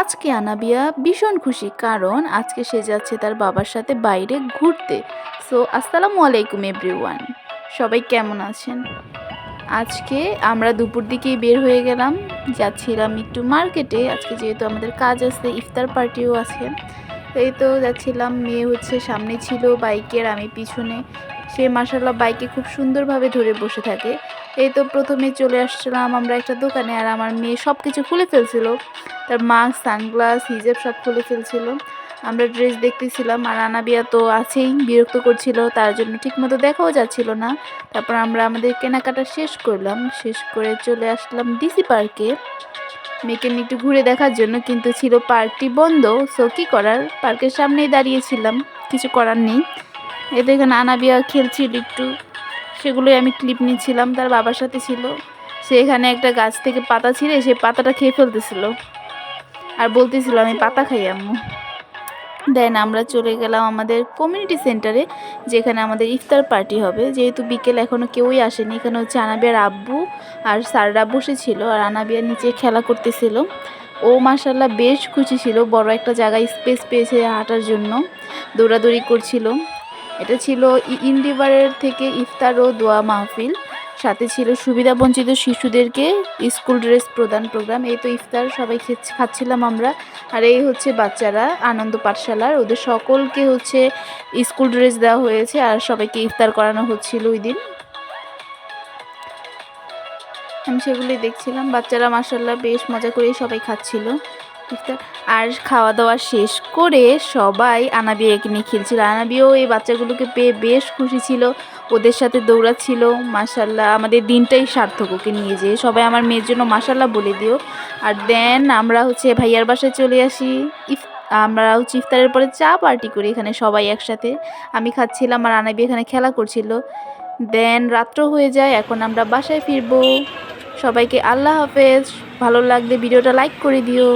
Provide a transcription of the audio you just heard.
আজকে আনাবিয়া ভীষণ খুশি, কারণ আজকে সে যাচ্ছে তার বাবার সাথে বাইরে ঘুরতে। সো আসসালামু আলাইকুম এভরিওয়ান সবাই কেমন আছেন? আজকে আমরা দুপুর দিকেই বের হয়ে গেলাম। যাচ্ছিলাম একটু মার্কেটে। আজকে যেহেতু আমাদের কাজ আছে, ইফতার পার্টিও আছে। এই তো যাচ্ছিলাম, মেয়ে হচ্ছে সামনে ছিল বাইকের, আমি পিছনে। সে মাসাল্লাহ বাইকে খুব সুন্দরভাবে ধরে বসে থাকে। এই তো প্রথমে চলে আসছিলাম আমরা একটা দোকানে, আর আমার মেয়ে সব কিছু খুলে ফেলছিল। তার মাস্ক সানগ্লাস, হিজেব সব খুলে ফেলছিল। আমরা ড্রেস দেখতেছিলাম আর আনাবিয়া তো আছেই, বিরক্ত করছিল, তার জন্য ঠিকমতো দেখাও যাচ্ছিল না। তারপর আমরা আমাদের কেনাকাটা শেষ করলাম। শেষ করে চলে আসলাম ডিসি পার্কে। মেয়েকে একটু ঘুরে দেখার জন্য, কিন্তু ছিল পার্কটি বন্ধ সো কী করার? পার্কের সামনেই দাঁড়িয়েছিলাম, কিছু করার নেই। এ দেখেন, আনাবিয়া খেলছিল একটু। সেগুলোই আমি ক্লিপ নিচ্ছিলাম, তার বাবার সাথে ছিল। সে এখানে একটা গাছ থেকে পাতা ছিঁড়ে সে পাতাটা খেয়ে ফেলতেছিল। আর বলতেছিল, আমি পাতা খাই, আম্মু। দেন আমরা চলে গেলাম আমাদের কমিউনিটি সেন্টারে যেখানে আমাদের ইফতার পার্টি হবে। যেহেতু বিকেল এখনও কেউই আসেনি, এখানে হচ্ছে আনাবিয়ার আব্বু আর সাররা বসেছিল আর আনাবিয়া নিচে খেলা করতেছিল। ও মাসাল্লাহ বেশ খুশি ছিল, বড় একটা জায়গায় স্পেস পেয়েছে হাঁটার জন্য, দৌড়াদৌড়ি করছিল। এটা ছিল ইন্ডিভারের থেকে ইফতার ও দোয়া মাহফিল। সাথে ছিল সুবিধাবঞ্চিত শিশুদেরকে স্কুল ড্রেস প্রদান প্রোগ্রাম। এই তো ইফতার, সবাই খাচ্ছিলাম আমরা। আর এই হচ্ছে বাচ্চারা আনন্দ পাঠশালার। ওদের সকলকে হচ্ছে স্কুল ড্রেস দেওয়া হয়েছে আর সবাইকে ইফতার করানো হচ্ছিল ওই দিন। আমি সেগুলোই দেখছিলাম। বাচ্চারা মাসাল্লাহ বেশ মজা করেই সবাই খাচ্ছিল। আর খাওয়া দাওয়া শেষ করে সবাই আনাবিয়াকে নিয়ে খেলছিল। আনাবিয়াও এই বাচ্চাগুলোকে পেয়ে বেশ খুশি ছিল। ওদের সাথে দৌড়াচ্ছিল। মাসাল্লাহ আমাদের দিনটাই সার্থক ওকে নিয়ে যেয়ে। সবাই আমার মেয়ের জন্য মাসাল্লাহ বলে দিও। আর দেন আমরা হচ্ছে ভাইয়ার বাসায় চলে আসি। ইফ, আমরা হচ্ছে ইফতারের পরে চা পার্টি করি এখানে সবাই একসাথে। আমি খাচ্ছিলাম আর আনাবি এখানে খেলা করছিল। দেন রাত্র হয়ে যায়, এখন আমরা বাসায় ফিরবো। সবাইকে আল্লাহ হাফেজ। ভালো লাগলে ভিডিওটা লাইক করে দিও।